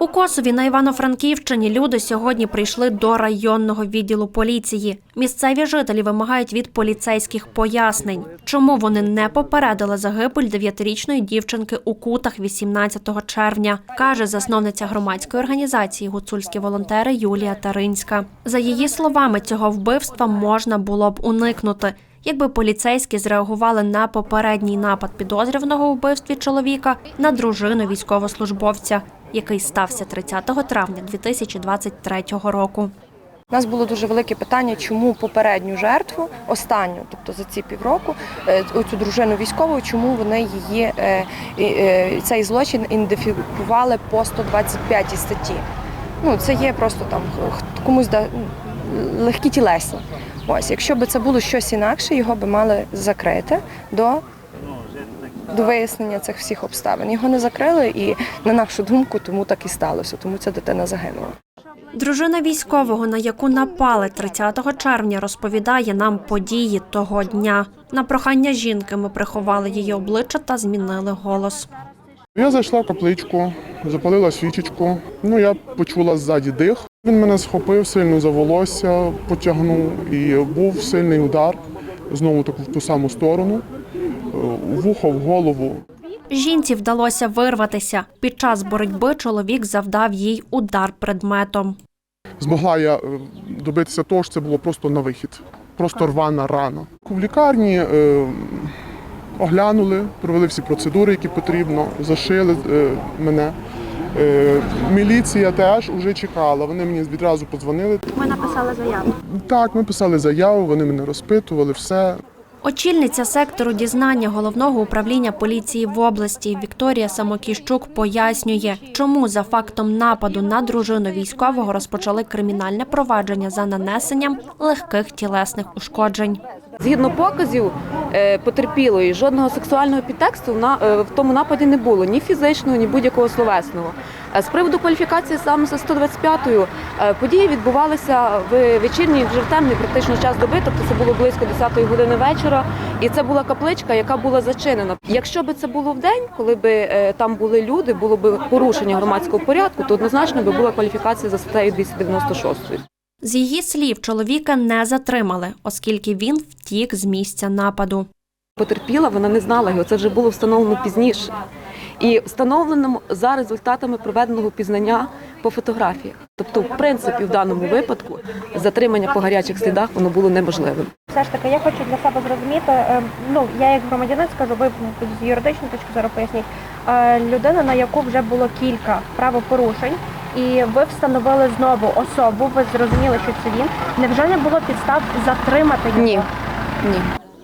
У Косові на Івано-Франківщині люди сьогодні прийшли до районного відділу поліції. Місцеві жителі вимагають від поліцейських пояснень, чому вони не попередили загибель дев'ятирічної дівчинки у кутах 18 червня, каже засновниця громадської організації Гуцульські волонтери Юлія Таринська. За її словами, цього вбивства можна було б уникнути. Якби поліцейські зреагували на попередній напад підозрюваного вбивстві чоловіка на дружину військовослужбовця, який стався 30 травня 2023 року. У нас було дуже велике питання, чому попередню жертву, останню, тобто за ці півроку, е, цю дружину військову, чому вони її е, е, цей злочин ідентифікували по 125 статті. Ну це є просто там комусь да, ну, легкі тілесні. Ось, якщо б це було щось інакше, його би мали закрити до, до вияснення цих всіх обставин. Його не закрили, і на нашу думку, тому так і сталося, тому ця дитина загинула. Дружина військового, на яку напали 30 червня, розповідає нам події того дня. На прохання жінки ми приховали її обличчя та змінили голос. Я зайшла в капличку, запалила свічечку. Ну, я почула ззаді дих. Він мене схопив сильно за волосся, потягнув і був сильний удар знову таку в ту саму сторону, вухо, в голову. Жінці вдалося вирватися. Під час боротьби чоловік завдав їй удар предметом. Змогла я е, добитися того, що це було просто на вихід, просто рвана рана. В лікарні е, оглянули, провели всі процедури, які потрібно, зашили е, мене. Е, міліція теж вже чекала. Вони мені відразу подзвонили. Ми написали заяву. Так, ми писали заяву, вони мене розпитували, все. Очільниця сектору дізнання головного управління поліції в області Вікторія Самокіщук пояснює, чому за фактом нападу на дружину військового розпочали кримінальне провадження за нанесенням легких тілесних ушкоджень. Згідно показів е, потерпілої, жодного сексуального підтексту е, в тому нападі не було ні фізичного, ні будь-якого словесного. З приводу кваліфікації саме за 125-ю е, події відбувалися в вечірній, вже в темний практично час доби, тобто це було близько 10-ї години вечора, і це була капличка, яка була зачинена. Якщо би це було в день, коли би е, там були люди, було б порушення громадського порядку, то однозначно би була кваліфікація за статтею 296. З її слів, чоловіка не затримали, оскільки він втік з місця нападу. потерпіла, вона не знала його. Це вже було встановлено пізніше. І встановлено за результатами проведеного пізнання по фотографіях. Тобто, в принципі, в даному випадку затримання по гарячих слідах воно було неможливим. Все ж таки, я хочу для себе зрозуміти. е, Ну я як громадянин скажу, ви з юридичної точки зору поясніть. Е, Людина, на яку вже було кілька правопорушень, і ви встановили знову особу. Ви зрозуміли, що це він. Невже не було підстав затримати його? Ні. Ні.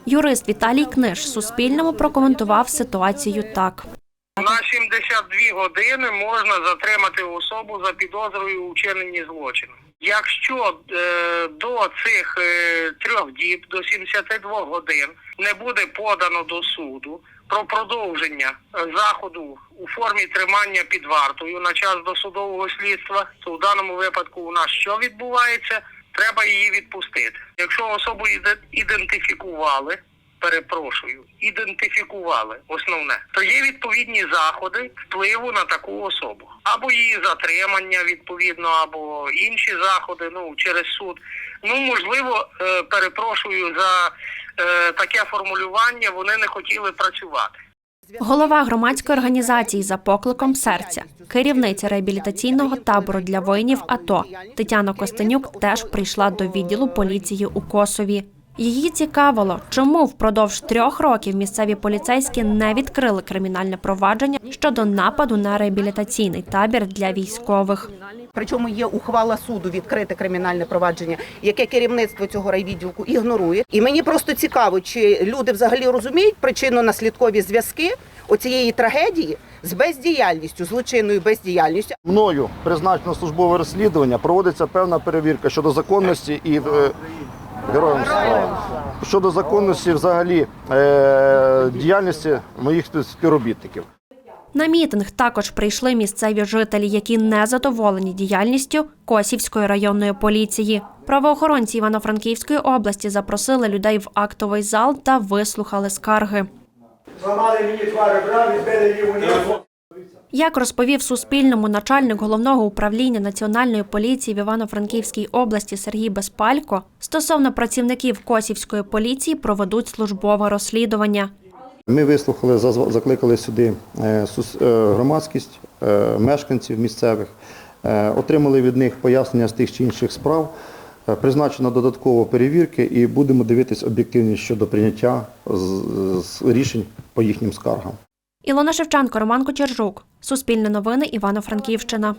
Юрист Віталій Книж Суспільному прокоментував ситуацію так. На 72 години можна затримати особу за підозрою у вчиненні злочину. Якщо е, до цих е, трьох діб, до 72 годин, не буде подано до суду про продовження е, заходу у формі тримання під вартою на час досудового слідства, то в даному випадку у нас що відбувається? Треба її відпустити. Якщо особу іде- ідентифікували, перепрошую, ідентифікували основне, то є відповідні заходи впливу на таку особу, або її затримання відповідно, або інші заходи. Ну через суд. Ну можливо, е, перепрошую за е, таке формулювання. Вони не хотіли працювати. Голова громадської організації за покликом серця, керівниця реабілітаційного табору для воїнів АТО Тетяна Костенюк теж прийшла до відділу поліції у Косові. Її цікавило, чому впродовж трьох років місцеві поліцейські не відкрили кримінальне провадження щодо нападу на реабілітаційний табір для військових. Причому є ухвала суду відкрите кримінальне провадження, яке керівництво цього райвідділку ігнорує. І мені просто цікаво, чи люди взагалі розуміють причинно-наслідкові зв'язки оцієї трагедії з бездіяльністю, злочинною бездіяльністю. Мною призначено службове розслідування, проводиться певна перевірка щодо законності і е, героям слава. щодо законності взагалі е, діяльності моїх співробітників. На мітинг також прийшли місцеві жителі, які не задоволені діяльністю Косівської районної поліції. Правоохоронці Івано-Франківської області запросили людей в актовий зал та вислухали скарги. Зламали мені два ребра, відбили ліву ногу. Як розповів Суспільному начальник головного управління Національної поліції в Івано-Франківській області Сергій Безпалько, стосовно працівників Косівської поліції проведуть службове розслідування. Ми вислухали, закликали сюди е, е, громадськість, е, мешканців місцевих, отримали від них пояснення з тих чи інших справ. Призначено додатково перевірки і будемо дивитись об'єктивність щодо прийняття рішень по їхнім скаргам. Ілона Шевченко, Роман Кочержук. Суспільне новини Івано-Франківщина.